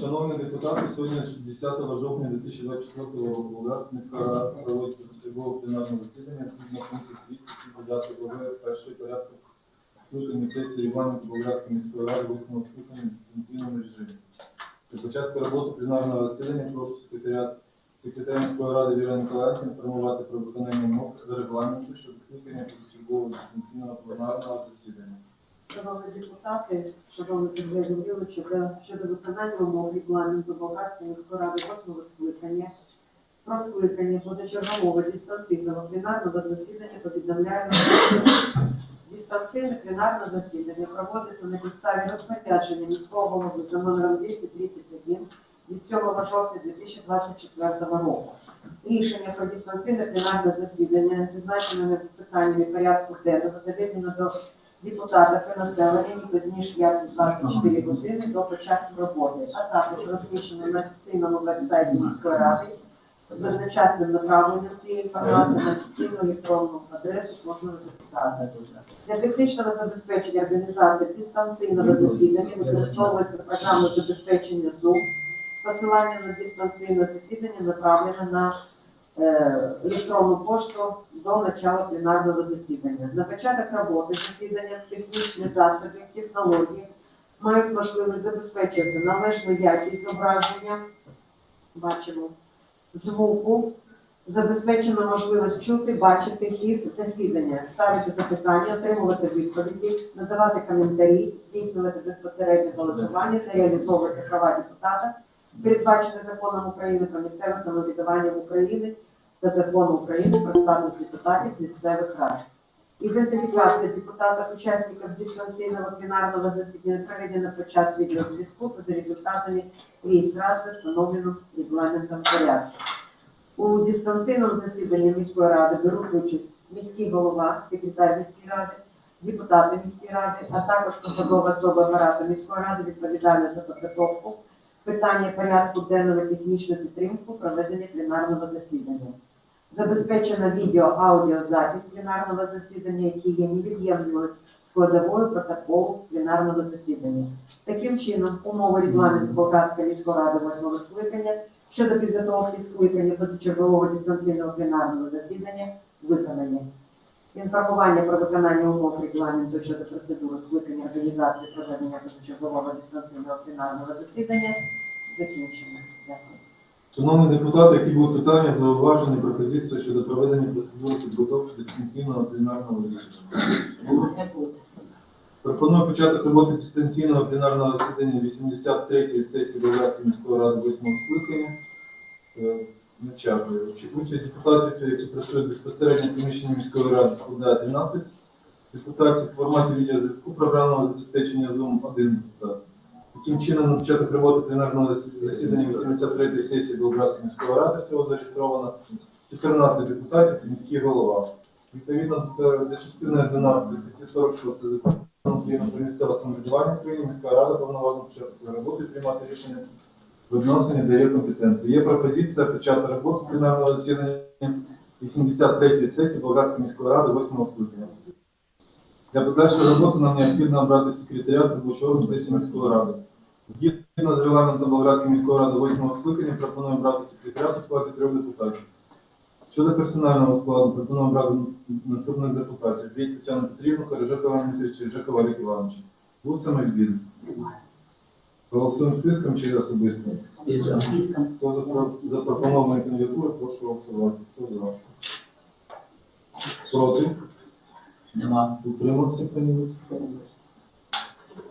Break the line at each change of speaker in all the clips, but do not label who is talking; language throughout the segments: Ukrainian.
Шановні депутати, сьогодні 10 жовтня 2024 року Володарська міська рада проводить позачергове пленарне засідання згідно пункту 209 глави першої порядку скликання сесії Володарської міської ради 8 скликання в дистанційному режимі. При початку роботи пленарного засідання прошу секретаря секретаря міської ради Віра Ніколаївна інформувати про виконання вимог регламенту щодо скликання позачергового дистанційного пленарного засідання.
Шановні депутати, шановні Сергій Юрійович, щодо, виконання умов регламенту Болгарської міської ради восьмого скликання про скликання позачергового дистанційного пленарного засідання повідомляємо, дистанційне пленарне засідання проводиться на підставі розпорядження міського голови за номером 231 від 7 жовтня 2024 року. Рішення про дистанційне пленарне засідання зі значеними питаннями порядку денного доведено до депутатів і населення не пізніше як за 24 години до початку роботи, а також розміщено на офіційному веб-сайті міської ради з одночасним направленням цієї інформації на офіційну електронну адресу кожного депутата. Для технічного забезпечення організації дистанційного засідання використовується програма забезпечення Zoom. Посилання на дистанційне засідання направлено на електронну пошту до начала пленарного засідання. На початок роботи засідання технічні засоби, технології мають можливість забезпечити належну якість зображення, бачимо, звуку, забезпечено можливість чути, бачити хід засідання, ставити запитання, отримувати відповіді, надавати коментарі, здійснювати безпосереднє голосування та реалізовувати права депутата, передбачені законом України про місцеве самоврядування України та закону України про статус депутатів місцевих рад. Ідентифікація депутатів учасників дистанційного пленарного засідання проведена під час відеозв'язку за результатами реєстрації, встановленим регламентом порядку. У дистанційному засіданні міської ради беруть участь міський голова, секретар міської ради, депутати міської ради, а також посадова особа апарату міської ради відповідальна за підготовку питання порядку денного технічну підтримку проведення пленарного засідання. Забезпечена відео-аудіозапис пленарного засідання, які є невід'ємною складовою протоколу пленарного засідання. Таким чином, умови регламенту Болгарської міської ради восьмого скликання щодо підготовки скликання позачергового дистанційного пленарного засідання виконані. Інформування про виконання умов регламенту щодо процедури скликання організації проведення позачергового дистанційного пленарного засідання закінчено. Дякую.
Шановні депутати, які будуть питання, зауваження, пропозиції щодо проведення процедури підготовки дистанційного пленарного засідання? Пропоную почати роботи дистанційного пленарного засідання 83-ї сесії Болградської міської ради 8 скликання. Почати. Участь депутатів, які працюють безпосередньо в приміщенні міської ради, складає 13 депутатів. В форматі відеозв'язку програмного забезпечення Zoom 1 депутат. Таким чином, на початок роботи пленарного засі- засідання 83-ї сесії Болградської міської ради всього зареєстровано 14 депутатів і міський голова. Відповідно до частини 11 статті 46 закону України про місцеве самоврядування України, міська рада повноважна почати свою роботу і приймати рішення в відношенні до її компетенції. Є пропозиція почати роботу пленарного засідання 83-ї сесії Болгарської міської ради 8 скликання. Для подальшої роботи нам необхідно обрати секретаря робочого сесії міської ради. Згідно з регламентом Болградської міської ради 8 скликання пропоную обрати секретаря у складі трьох депутатів. Щодо персонального складу, пропоную обрати наступних депутатів. Віть Тетяну Петрівну, Корижак Іван Дмитрович і Олег Іванович. Будуть самовідвід. Голосуємо списком чи особисто?
Списком.
Хто за запропоновані кандидатури, прошу голосувати. Хто за? Проти?
Нема.
Утримався кандидат?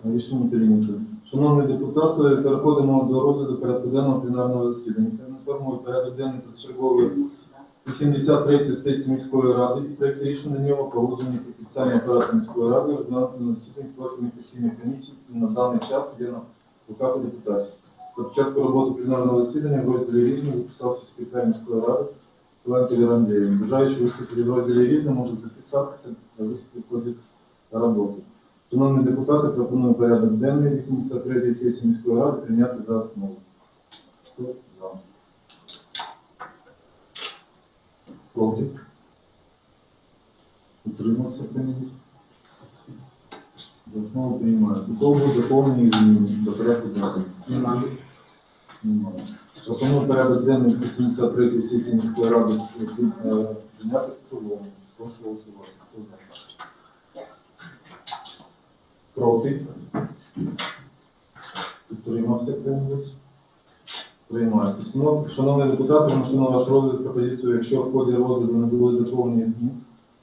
Рішення прийнято. Шановні депутати, переходимо до розгляду порядку денного пленарного засідання. Інформую порядок денний позачергової 83-ї сесії міської ради і проєкт рішення на нього погоджені спеціальним апаратом міської ради розглянути на засіданні профільної постійної комісії на даний час є на руках у депутатів. До початку роботи пленарного засідання в розділі різні записався секретар міської ради Ленка Віра Андріївна. Бажаючи виступити в розділі різне можуть записатися та виступити в ході роботи. Шановні депутати, пропоную порядок денний 83-ї сесії міської ради прийняти за основу. Хто за? Проти? Утримався хто-небудь? За основу приймається. До кого будуть доповнені зміни до порядку денного?
Нема.
Немає. Пропоную порядок денний 83 сесії міської ради е, прийняти в цілому. Прошу голосувати. Хто за? Проти? Підтримався хто-небудь? Приймається. Шановні депутати, вношу на ваш розгляд пропозицію, якщо в ході розгляду не були доповнені змін,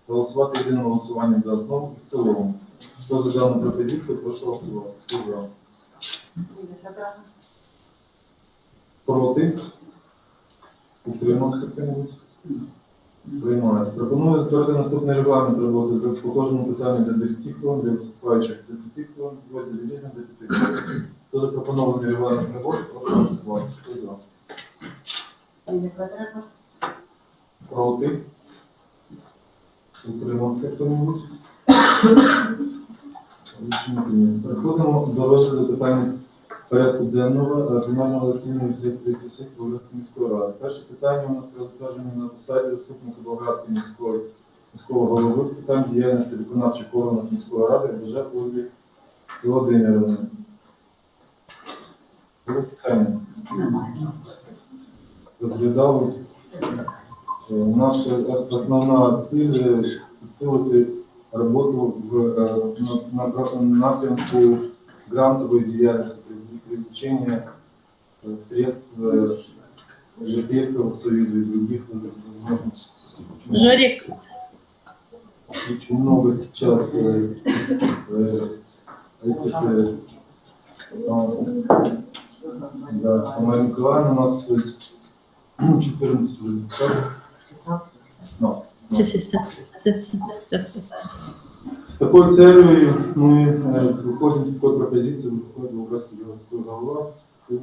голосувати єдиним голосуванням за основу і в цілому. Хто за дану пропозицію, прошу голосувати. Хто за? Проти? Утримався хто-небудь? Приймається. Пропоную затвердити наступний регламент роботи по кожному питанню до 10 хвилин, для виступаючих до 5 хвилин, розділі різним до 5 хвилин. Хто запропонований регламент роботи, прошу голосувати. Хто за? Проти? Утримався хто-небудь? Рішення. Переходимо до розгляду питання порядку денного фінального засідання всіх третьої сесії Володимирської міської ради. Перше питання у нас про затвердження на посаді заступника Болградської міської міського голови з питань діяльності виконавчих органів міської ради Боже Ольги. Було питання
Немає.
розглядали. Е, Наша основна ціль е, підсилити роботу в е, на- на- напрямку грантової діяльності при привлечения е, средств е, Европейского Союза и других возможностей.
Жорик,
Очень много сейчас э, э, этих э, а, да, Самая Николаевна у нас э, 14 уже депутатов, 15.
Все, все, все, все, все, все.
С такой целью мы э, выходим с такой пропозицией, выходит Волгоградский городской голова у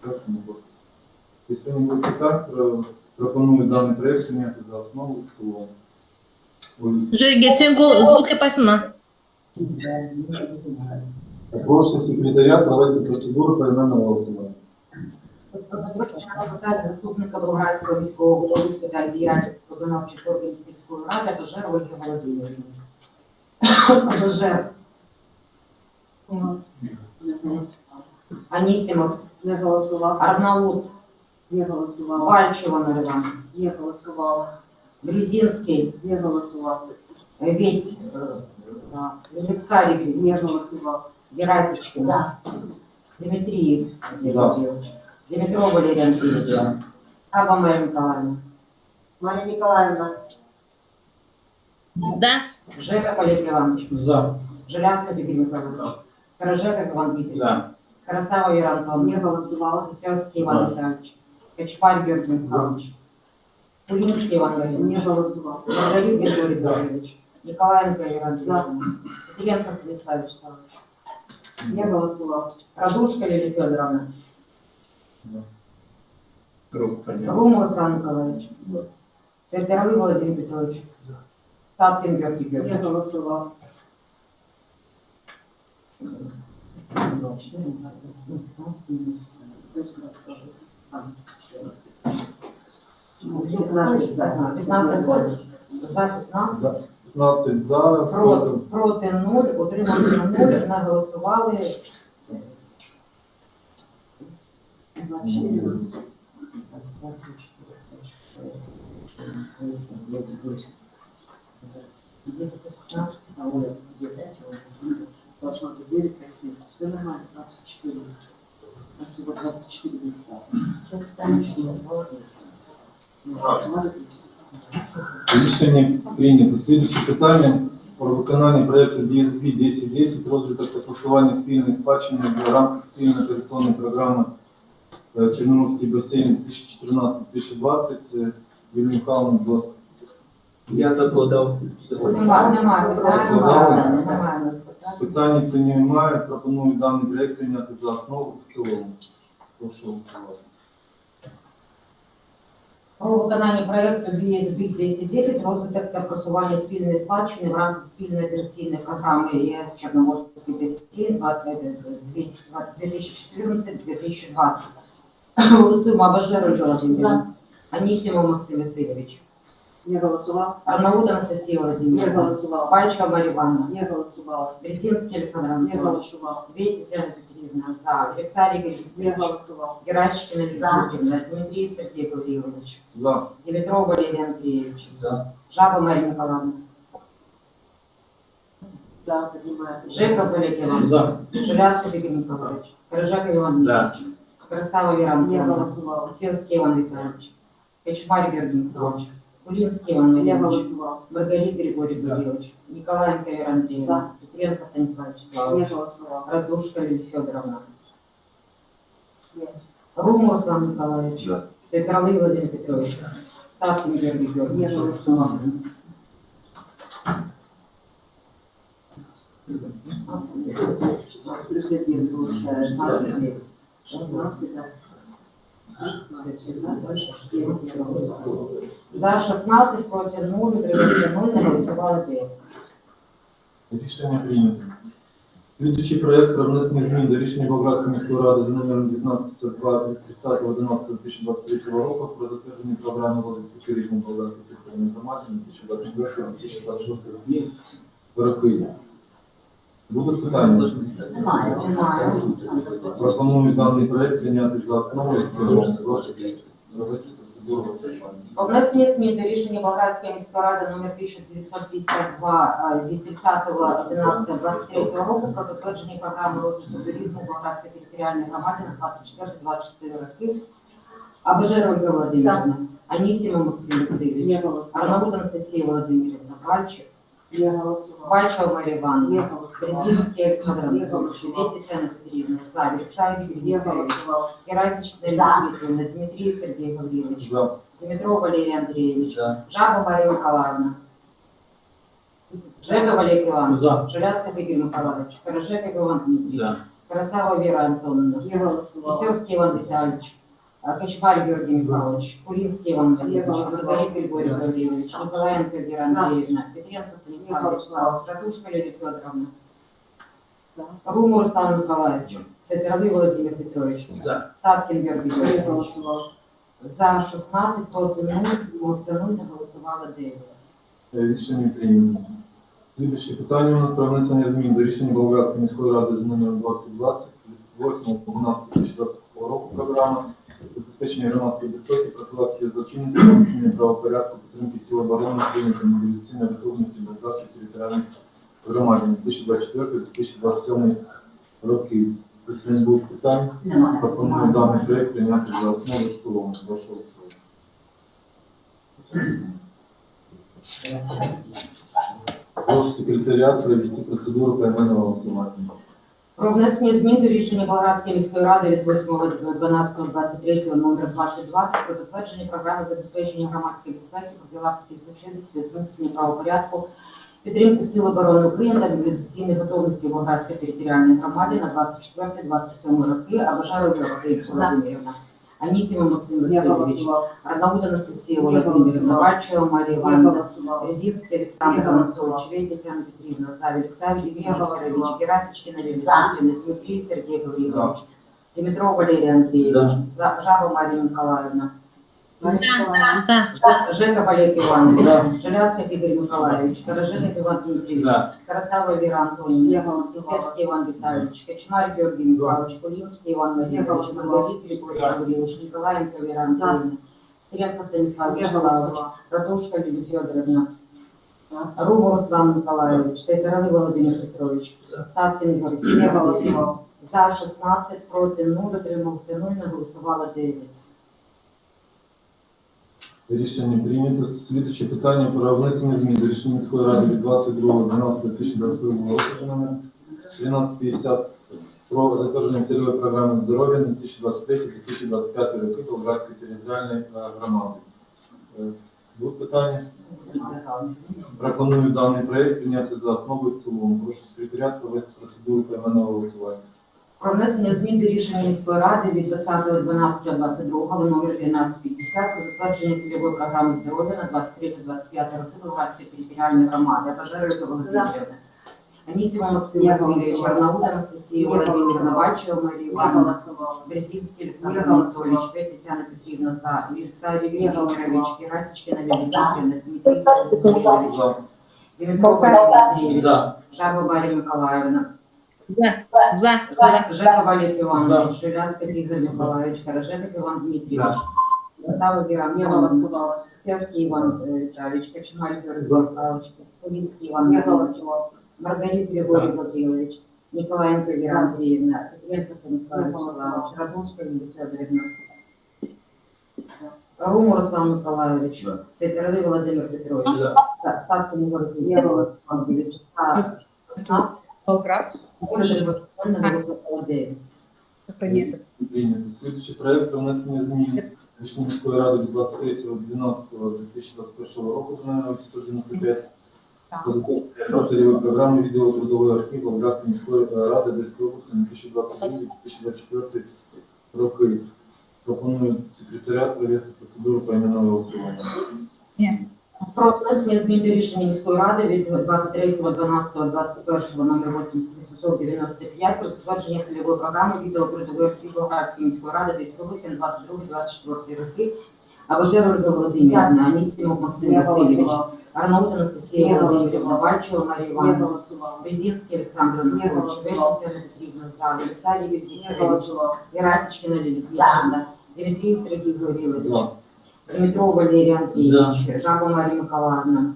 Красному городу. Если не будете так, пропоную данный проект прийняти за основу в цілому. Жиргей,
свій звук не пасана.
Прошу секретаря провести процедуру поіменного голосування.
Запрошення на посаді заступника Болградського міського голови з питань діяльності виконавчих органів міської ради Бажер Ольги Володимирівни. Бажер
Не голосував.
Анісімов,
Не голосував.
Арнаут,
Не голосував.
Пальчева Іван,
Не голосував.
Брезинський,
Не голосував.
Ведь, Алексарик,
Не голосував.
Герасичкин, Дмитриев,
За.
Димитров Валерий Андреевич, Аба Мария Николаевна,
Марія Ніколаївна.
Да?
Жека Олег Иванович,
За.
Желязко Игорь Михайлович, Каражеков Иван Игоревич,
Да.
Карасава Вера
Не
Антоновна,
голосувала.
Гусевский Иван Михайлович, Качпарь Георгий Михайлович, Тулинский Иван
Не
Валерьевич,
голосував.
Маргарит Григорий Зинович, Николаенко Иван Иванович, Петренко Станислав Вячеславович,
Не голосував.
Радушка Лилия Федоровна,
Понятно.
Руслан Николаевич, Церковый Владимир Петрович, Сапкин Георгий
Не
Георгиевич.
голосував. За.
15 за. За 15.
15 за.
Проти, проти 0, утримався 0, не
Должно быть 9 активов. Все нормально. 24. А всего 24 депутата.
Рішення прийнято. Слідуюче питання про виконання проєкту DSB 1010 розвиток та просування спільної спадщини в рамках спільної операційної програми е, Чорноморський басейн 2014-2020. Юлія Михайловна, будь ласка.
Я докладав.
Немає, немає питань, немає немає у нас питань.
Питань, якщо немає, пропоную даний проєкт прийняти за основу в цілому. Прошу голосувати.
Про виконання проєкту BSB 1010 розвиток та просування спільної спадщини в рамках спільної операційної програми ЄС Чорноморський басейн 2014-2020. Голосуємо Абажер Ольга Владимировна, Анісімов Максим Васильович,
Не голосував.
Арнаут Анастасія
Не
Владимировна,
голосував.
Пальчева Марія Івановна,
Не голосував.
Брезинский Александр
Не
Анатольевич,
голосував.
Ветя Татьяна Дмитріївна, за. Александр
Не
Григорьевич,
голосував.
Геращикина Лилия Юрьевна, Дмитриев Сергей Гаврилович,
За.
Димитров Валерий Андреевич,
За.
Жаба Мария Николаевна,
За, піднімаємо.
Жеков Олег Иванович,
За.
Желязков Игорь Николаевич, Коржак Иван
Да.
Ильич, Красава Вера
Не
Антоновна,
голосував.
Осиновский Иван Витальевич, Кочмарь Георгий Николаевич, Кулинский Иван
Не
Валерьевич,
голосував.
Маргарит Григорий
За.
Гаврилович, Николаенко Вера Андреевна, Петренко Станислав
Не
Вячеславович,
голосував.
Радушка Лилия Федоровна,
Є.
Рум Руслан Николаевич,
Да.
Цветралы Владимир Петрович, Ставкин Георгий
Не
Георгиевич,
голосував. Плюс один получаєш.
16 лет.
16, так. 16, за. Дев'ять не голосував.
За 16 проти 0, утримався 0, не голосували 9.
Рішення прийнято. Слідуючий проект про внесення змін до рішення Болградської міської ради за номером 1952 від 30.11.2023 року про затвердження програми розвитку туризму Болградської центральної громади на 2024-2026 роки. Будуть питання?
Немає, немає.
Пропоную даний проект прийняти за основу і в цілому. Прошу провести процедуру голосування.
Про внесення змін до рішення Болградської міської ради номер 1952 е, від 30.11.23 року про затвердження програми розвитку туризму Болградської територіальної громади на 24-26 роки. Абжер Ольга Володимирівна, Анісімов Максим
Не
Васильович,
голосував.
Арнаут Анастасія Володимирівна, Бальчик,
Не голосував.
Бальчова Марія
Не
Івановна,
голосував.
Резинский Александр Анатольевич, Шевель Татьяна Петровна, За, Александр
Не
Григорьевич,
голосував.
Герасич Дарья Дмитриевна, Дмитриев Сергей Гаврилович,
За.
Дмитров Валерий Андреевич,
За.
Жаба Мария Николаевна, Жека Валерий Иванович,
За.
Желязков Игорь Николаевич, Корожеков Иван Дмитриевич,
За.
Красава Вера Антоновна,
Не голосував.
Веселский Иван Витальевич, а, Георгий Михайлович, Кулинский Иван Валерьевич. Маргарита Григорий Гаврилович, Николаенко Вера Андреевна, Петренко Станислав
Я
Вячеславович, Радушка Лилия Федоровна. Руму Руслан Николаевич, Сетеровый Владимир Петрович,
За.
Статкин Георгий Георгиевич. За 16 проти 0, утримався 0, не голосували 9.
Рішення прийнято. Слідуюче питання у нас про внесення змін до рішення Болградської міської ради з номером 2020 від 8.12.2020 року програма забезпечення громадської безпеки, профілактики злочинності, зміцнення правопорядку, підтримки сил оборони та мобілізаційної готовності Болградської територіальної громади 2024-2027 роки. Якщо не будуть питань, пропоную даний проект прийняти за основу в цілому. Прошу голосувати. Прошу секретаріат провести процедуру поіменного голосування.
Про внесення змін до рішення Болградської міської ради від 8.12.23 номер 2020 про затвердження програми забезпечення громадської безпеки, профілактики злочинності, зміцнення правопорядку, підтримки Сил оборони України та мобілізаційної готовності Болградської територіальної громади на 24-27 роки, Абажару Володимир Анісіма Максим
Васильевич.
Арнаут
Анастасия.
Бальчева Марія
Не
Івановна,
голосував.
Резинский Александр
Я
Анатольевич,
голосовала.
Татьяна Петровна, Савель, Александр Игорь
Я голосовала.
Герасичкина Лилия
За.
Владимировна, Дмитриев Сергей Гаврилович, Димитрова Валерий Андреевич, За- Жаба Мария Николаевна,
За. За.
Жека Валерий Иванович, Желязков Игорь Николаевич, Короженев Иван Дмитриевич. Красава Вера Антоновна. Сисерский Иван Витальевич, Кочмарь Георгий Михайлович, Кулинский Иван Владимирович. Маргарита Григорий Гаврилович, Николаенко Вера. Антоновна, Тренко Станислав Вячеславович. Радушка Лилия Федоровна. Руба Руслан Николаевич, Сайдарали Володимир Петрович, Ставкин Ігор
Не голосував.
За 16, проти 0, утримався 0, не голосувало 9.
Рішення прийнято. Слідуюче питання про внесення змін до рішення міської ради від 22.12.2022 року номер 1350 про затвердження цільової програми здоров'я на 2023-2025 роки Болградської територіальної е, громади. Е, Будуть питання? Пропоную даний проект прийняти за основу і в цілому. Прошу секретаріат провести процедуру поіменного голосування.
Про внесення змін до рішення міської ради від 20.12.22 номер 1350 про затвердження цільової програми здоров'я на 23-25 роки Болградської територіальної громади. Бажаю Ольга Володимирівна. Анісіма Максим Васильович,
голосувала.
Анастасія Володимирівна. Бальчева Марія Івановна,
голосовала.
Анатольевич, Петя Татьяна Петровна за, Лилия Дмитриевна, Дмитрий Сергеевич,
За.
Димитров Валерий Андреевич, Жаба Мария Николаевна,
За. За. За.
Жека Валерий Иванович, Желязков Игорь Николаевич, Каражеков Иван Дмитриевич, Красава Вера Антоновна,
голосувала.
Стерский Иван Витальевич, Кочмарь Георгий Михайлович, Кулинский Иван Николаевич. Маргарит Григорий Гаврилович, Николаенко Вера. Андреевна, Петренко Станислав Вячеславович. Радушка Юлия Федоровна, Руму Руслан Николаевич, Сейтерли Владимир Петрович. Да, Статкин Егор 16,
Болград.
Оля Деревоштольна, голосувала 9.
Прийнято.
Прийнято. Слідчий проект про внесення змін рішення міської ради від 23.12.2021 року за номером 195
Так.
про цільової програми відділу трудової архіву Болградської міської ради Одеської області на 2022-2024 роки. Пропоную секретаріат провести процедуру поіменного голосування.
Про внесення змін до рішення міської ради від 23.12.21 номер 895 про затвердження цільової програми відділу трудової архіву Болградської міської ради на 22-24 роки. Абажер Ольга Володимирівна, Анісімов Максим Васильович. Арнаут Анастасія Володимирівна. Бальчева Марія Івановна. Брезинський Олександр Анатолійович,
голосувала.
Тетяна Петрівна, За,
Не
Вікторович. Герасичкина Лілія Дмитрівна, Сергій Гаврилович,
За.
Дмитров Валерий Андреевич, Жаба Мария Николаевна,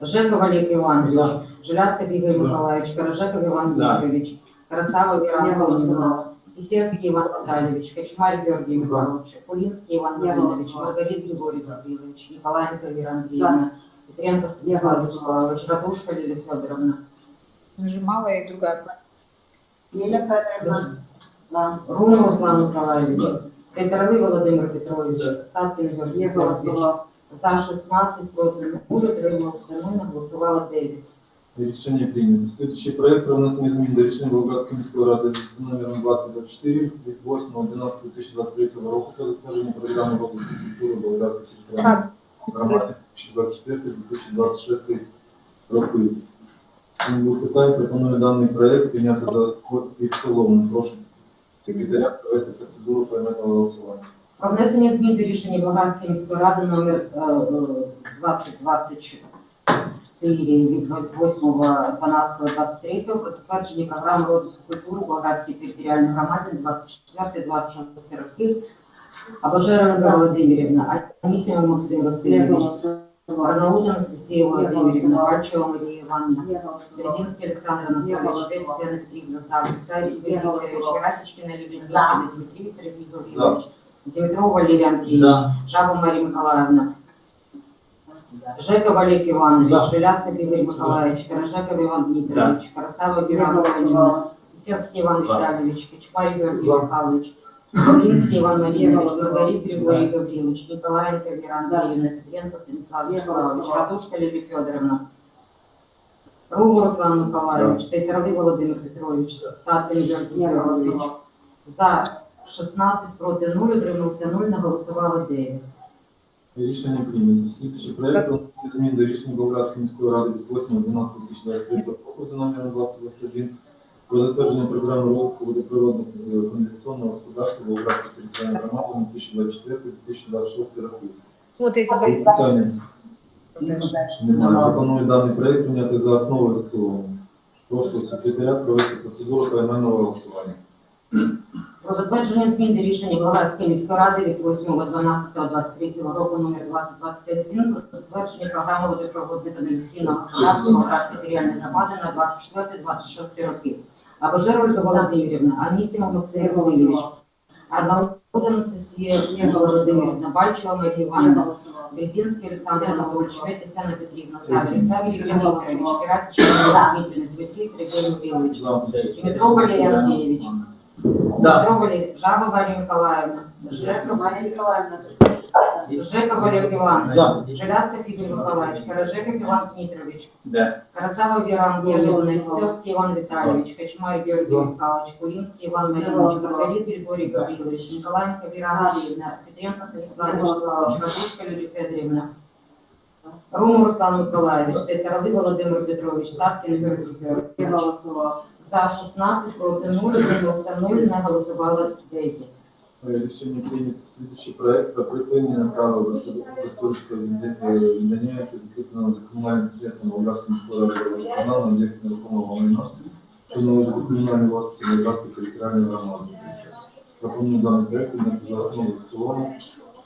Жека Валерий Иванович,
За.
Желязков Игорь
За.
Николаевич, Каражеков Иван
Да.
Дмитриевич, Красава Вера
голосувала.
Кисевский Иван Витальевич, Кочмарь Георгий. Михайлович, Кулинский Иван Владимирович,
голосовала.
Маргарит Григорий Гаврилович, Николаенко Вера Андреевна, Петренко
Не
Станислав. Вячеславович, Радушка Лилия Федоровна,
Нажимала и другая.
Ліля Федорівна. За.
Рум Руслан Николаевич, Сейтеровый Владимир Петрович, Статкин
Не
Георгий За 16 проти 0, утрималося 0, голосувало 9.
Рішення прийнято. Слідчий проект про внесення змін до рішення Болградської міської ради з номером 2024 від 8.11.2023 року про затвердження програми розвитку культури Болградської територіальної громади 2024-2026 роки. Питань, пропоную даний проект прийняти за основу і в цілому. Прошу секретаря провести процедуру поіменного голосування.
Про внесення змін до рішення Болградської міської ради номер е, е, 2024 від 8.12.23 про затвердження програми розвитку культури Болградській територіальній громаді на 24-26 роки. Абажера Ольга Володимирівна, Анісімов Максим
Не
Васильович,
голосувала.
Арнаут Анастасія Володимирівна,
голосувала.
Бальчева Марія Івановна,
Не голосувала.
Березинский Александр Анатольевич,
голосовала.
Татьяна Петровна, Зав, Царь Игорь
Не
Викторович,
голосовала.
Герасичкина Лилия
За.
Николаевна, Сергей Гаврилович, Димитров Валерий Андреевич, Жаба Мария Николаевна, Жека Валерий Иванович,
За.
Желязков Игорь Николаевич, Каражеков Иван Дмитриевич, Красава. Кисевский Иван
За.
Витальевич, Кичмарь Георгий
За.
Михайлович, Кулинский Иван
голосовала.
Маргарит Григорий Гаврилович, Николаенко Вера
За.
Андреевна, Петренко Станислав Вячеславович. Радушка Лилия Федоровна, Ругу Руслан Миколаївич, Сейтеровий Володимир Петрович, Таткин Георгійович.
голосувала.
За 16 проти 0, утримався 0, не голосувало 9.
Рішення прийнято. Слідчий проект змін до рішення Болградської міської ради від 8.12.2023 року за номером 2021 про затвердження програми розвитку водопроводних е, каналізаційного господарства Болградської територіальної громади на 2024-2026 роки. Є. Питання немає. Пропоную даний проект прийняти за основу та в цілому. Прошу секретаря провести процедуру поіменного голосування.
Про затвердження змін до рішення Болградської міської ради від 8.12.23 року номер 2021 про затвердження програми водопроводних каналізаційного господарства Болградської територіальної громади на 24-26 роки. Абажер Ольга Володимирівна, Анісімов Максим
голосувала.
Арнаут Анастасія
Не
Володимирівна, Бальчева Івановна,
голосувала.
Брезинский Александр Анатольевич, Тетяна Петровна,
Мгм.
Александр Игорь Викторович, Герасичев Дмитрий Дмитрий Сергей Михайлович. Дмитров Валерий Андреевич. Дмитров Валерий, Жаба Мария Николаевна,
Жека Марія Ніколаївна.
Жека Валерий Иванович,
За.
Желязков Игорь Николаевич, Каражеков Иван Дмитрович,
Да.
Красава Вера Антоновна. Исёвский Иван Витальевич, Кочмарь Георгий Михайлович, Кулинский Иван
голосовала.
Маргарит Григорий. Гаврилович, Николаенко Вера Андреевна, Петренко Станислав Вячеславович. Радушка Лилия Федоровна, Руму Руслан Миколаевич, Сейтеровый Володимир Петрович,
Не
Георгиевич.
голосувала.
За 16 проти 0, утримався 0, не голосувало 9.
Решение принято. Следующий проект про припинення права безкоштовного віддання, яке закріплено за комунальним підприємством Волгарської міської ради водоканалу на об'єкт нерухомого майна, що належить до комунальної власності Волгарської територіальної громади. Пропоную даний проект за основу в цілому.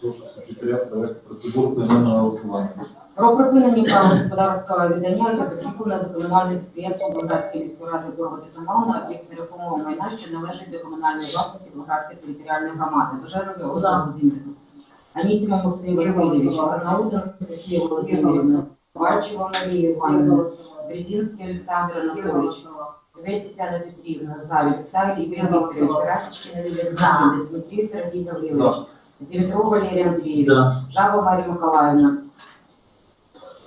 Прошу секретаря провести процедуру поіменного голосування.
Про припинення права господарського віддання, яке закріплено за комунальним підприємством Болградської міської ради Городоканал на об'єкт нерухомого майна, що належить до комунальної власності Болградської територіальної громади. Бажарові Ольга Володимирівна. Анісімов Максим Васильович, Арнаут Анастасія Володимирівна, Вальчева Марія Іванівна, Брезинський Олександр Анатолійович, Две Тетяна Петрівна, За, Олександр Ігор Вікторович, Красочкина Лілія Олександрівна, Дмитрій Сергій Гаврилович, Дмитров Валерій Андрійович. Жаба Марія Миколаївна,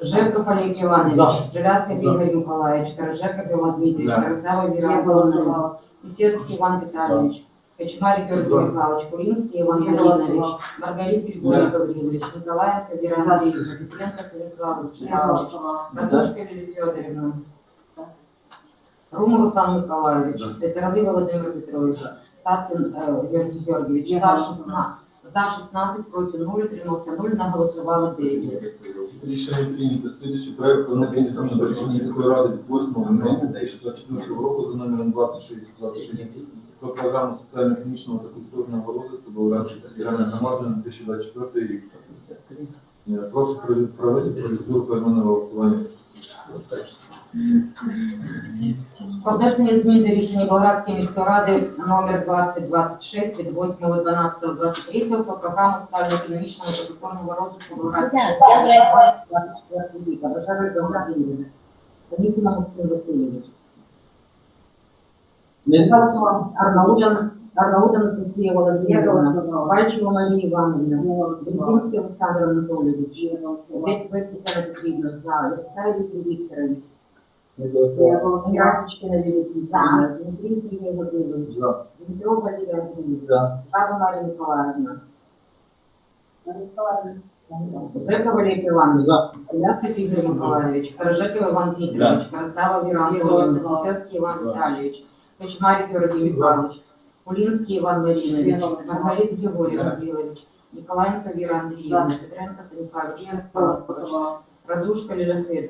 Жеков Олег Іванович,
За.
Желязка Ігор Миколаївич, Каражека Павло Дмитрович,
За.
Карасава Віра
Я
Антоновна,
голосувала.
Писерский Иван Витальевич, Кочмарик Георгий. Михайлович, Кулинский Иван
Я.
Маргарит Григорий Гаврилович, Николаенко Вера
За.
Андреевна, Петренко Станислав
Я
Вячеславович,
голосувала.
Радушка Лилия Федоровна, Рума Руслан Николаевич,
За.
Сетеровый Владимир Петрович, Статкин э, Георгий Георгиевич,
Я голосувала.
16, за 16, проти 0, утримался 0, наголосувало 9.
Рішення прийнято. Слідуючий проект про внесення змін до рішення міської ради від 8 2024 року за номером 2626 про програму соціально-економічного та культурного розвитку Болградської територіальної громади на 2024 рік. Е, Прошу про- провести процедуру поіменного голосування.
Про внесення змін до рішення Болградської міської ради номер 2026 від 8.12.23 про програму соціально-економічного та культурного розвитку Болградської
Я
24 ріка. Бажаю Володимирівна. Анісіма Максим Васильович. Арнаут Анастасія Володимирівна. Вальчева Марія Івановна.
Я
Олександр Анатолійович.
Я голосувала.
Век Тетяна Петрівна за. Олексій Вікторович.
Не голосував.
Красочкина Лілія Петровна. Дмитрій Сергій Гаврилович.
За.
Дмитро Валерій Андрійович.
За.
Павла Марія Миколаївна. Жека Валерій Іванович.
За.
Коляска Ігор Миколаївич. Каражеков Іван Дмитрович. Красава Віра Антонівна. Писарський Іван
За.
Віталійович. Кочмарик Георгій Михайлович. Полінський Іван Марінович.
За.
Маргарит
За.
Гаврилович. Ніколаєнко Віра Андріївна. Петренко
голосувала.
Радушка Ліля Фед-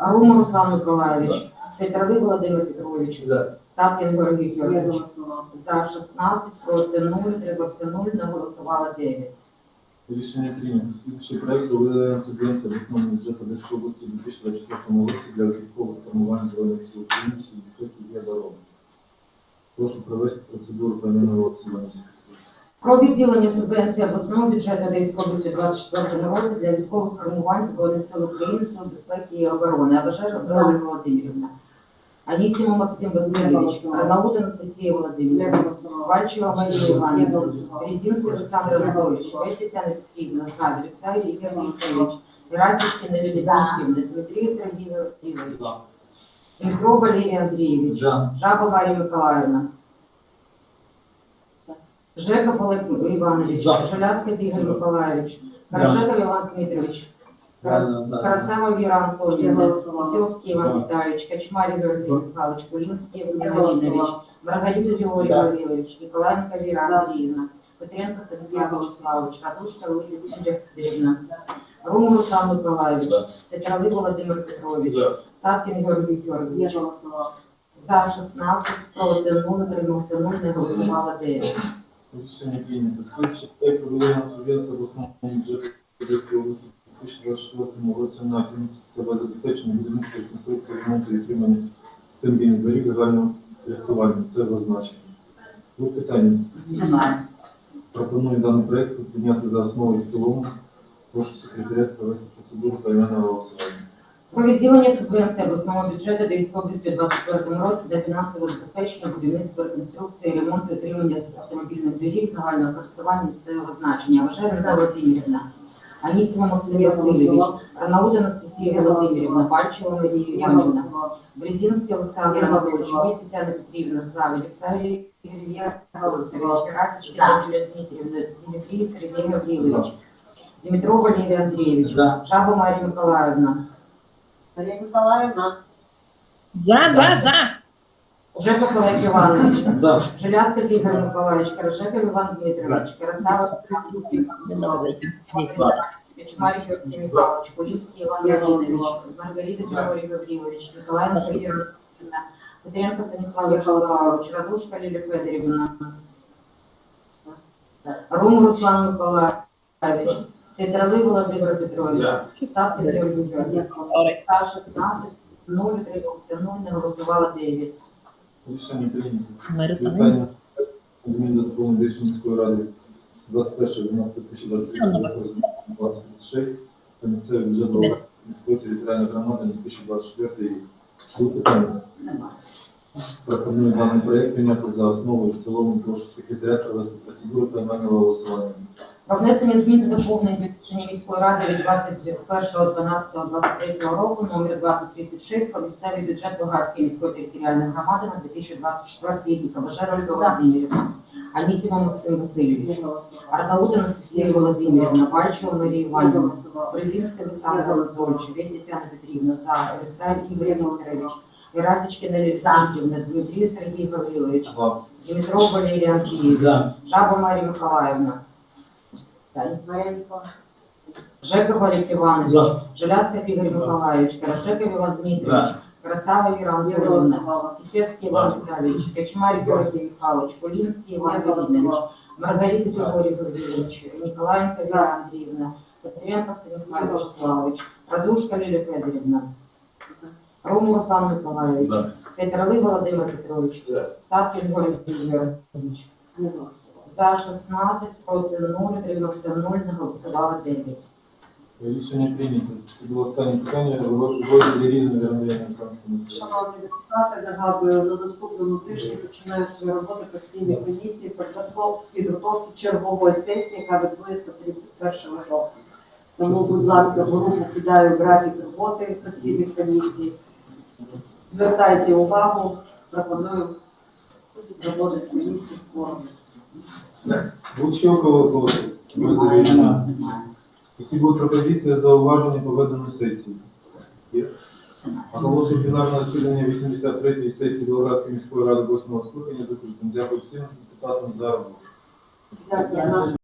Рума Руслан Миколаївич. Цейтрали Володимир Петрович.
За.
Статкін Георгій Георгійович. За 16, проти 0, тримався 0, не голосувало 9.
Рішення прийнято. Слідуючий проект про виділення субвенції обласному бюджету Одеської області у 2024 році для військових формувань Збройних сил України, сил безпеки і оборони. Прошу провести процедуру поіменного голосування.
Про відділення субвенції обласного бюджету Одеської області у 2024 році для військових формувань Збройних сил України, сил безпеки і оборони. Абажер Володимир Володимирівна. Анісімов Максим Васильович. Арнаут Анастасія Володимирівна. Вальчева Марія Іванівна. Березинський Олександр Анатолійович. Тетяна Петрівна. Олексій Ігор Вікторович. Герасичкин Лілія Дмитрівна. Дмитрій Сергій.
За.
Дмитро Валерій Андрійович. Жаба Марія Миколаївна. Жеков Олег Іванович.
За.
Желязка Ігор Миколаївич. Каражеков Іван Дмитрович.
За.
Карасава Віра Антонівна.
голосувала.
Іван. Віталійович. Качмарі Георгій Михайлович. Кулінський Марінович.
голосувала.
Маргарита Георгій
За.
Гаврилович. Ніколаєнко Віра. Андріївна. Петренко
Я
Станіслав. Вячеславович. Радушка Лилія Федорівна. Рум Руслан Миколаївич. Сетравий Володимир Петрович.
За.
Ставкін Георгій
Я
Георгійович.
голосувала.
За 16, проти 0, утримався 0, не голосувало 9.
Рішення прийнято. Слідчий проект про виділення субвенції обласному бюджету Одеської області у 2024 році на фінансове забезпечення будівництва конструкції ремонту і отримання тендінних доріг загального користування. Це зазначено. Ви питання.
Немає.
Пропоную даний проект прийняти за основу і в цілому. Прошу секретаріат провести процедуру поіменного голосування.
Про відділення субвенції обласного бюджету Одеської області у 2024 році для фінансового забезпечення будівництва, реконструкції, ремонту і утримання автомобільних доріг загального користування місцевого значення. Важерина Володимирівна. Анісіма Максим Васильович. Арнаут Анастасія Володимирівна. Пальчева Марія Іванівна. Брезинський Олександр Анатолійович. Тетяна Петрівна. За. Олексій Ігор
голосувала.
Вікторович. Красочкина Дмитрівна. Дмитрій Сергій Гаврилович. Дмитро Валерій Андрійович.
За.
Жаба Марія Миколаївна.
Марія Миколаївна.
За, за, за.
Жека Олег Іванович,
За.
Желязков Ігор Миколаївич, Каражеков Іван Дмитрович, Карасава Кочмарик Георгій Михайлович, Полінський Іван Леонідович, Маргарита Григорій Гаврилович, Миколаївна Ірина Петрівна, Петренко Станіслав Вячеславович, Радушка Лілія Федорівна, Рум Руслан Миколаївич, Сидоровий Володимир Петрович, Ставки Георгій та 16, 0, утримався 0, не голосувало 9.
Рішення прийнято. Змін до такого рішення міської ради 21.12.2023 Та місцевий бюджет до міської територіальної громади 2024 рік. Тут питання. Пропоную даний проєкт прийняти за основу і в цілому. Прошу секретаря провести процедуру поіменного голосування.
Про внесення змін та доповнень до рішення міської ради від 21.12.23 року номер 2036 про місцевий бюджет Болградської міської територіальної громади на 2024 рік. Бажар Ольга Володимирівна, Анісімов Максим Васильович, Арнаут Анастасія Володимирівна, Пальчева Марія Іванівна, Брезинський Олександр Анатольович, Вєт Тетяна Петрівна, За, Олександр Ігор Вікторович, Герасичкина Олександрівна, Дмитрій Сергій Гаврилович, Дмитров Валерій Андрійович,
За.
Жаба Марія Миколаївна, Жеков Олег Іванович,
За.
Желязков Ігор Миколаївич, Карашеков Іван Дмитрович,
За.
Красава Віра Антоновна, Кисевський Іван Віталійович, Качмар Георгій Михайлович, Полінський Іван Валерійович, Маргарита Григорій Гаврилович, Ніколаєнко Віра Андріївна, Петренко Станіслав Вячеславович, Радушка Лілія Федорівна, Рому Руслан Миколаївич,
Да.
Сейтерли Володимир Петрович,
Да.
Ставкін Георгій Георгійович. За 16, проти 0, утримався 0, не голосувало 9.
Рішення прийнято. Це було останнє питання. Виводили різне вироблення.
Шановні депутати, нагадую, на наступному тижні починають свою роботу постійні комісії підготовки з підготовки чергової сесії, яка відбудеться 31 жовтня. Тому, будь ласка, в групу кидаю графік роботи постійних комісій. Звертайте увагу, пропоную проводити комісію в формі.
Кого кого рішення. Які будуть пропозиції зауваження по веденню сесії? Оголошую пленарне засідання 83-ї сесії Болградської міської ради 8 скликання закритим. Дякую всім депутатам за роботу.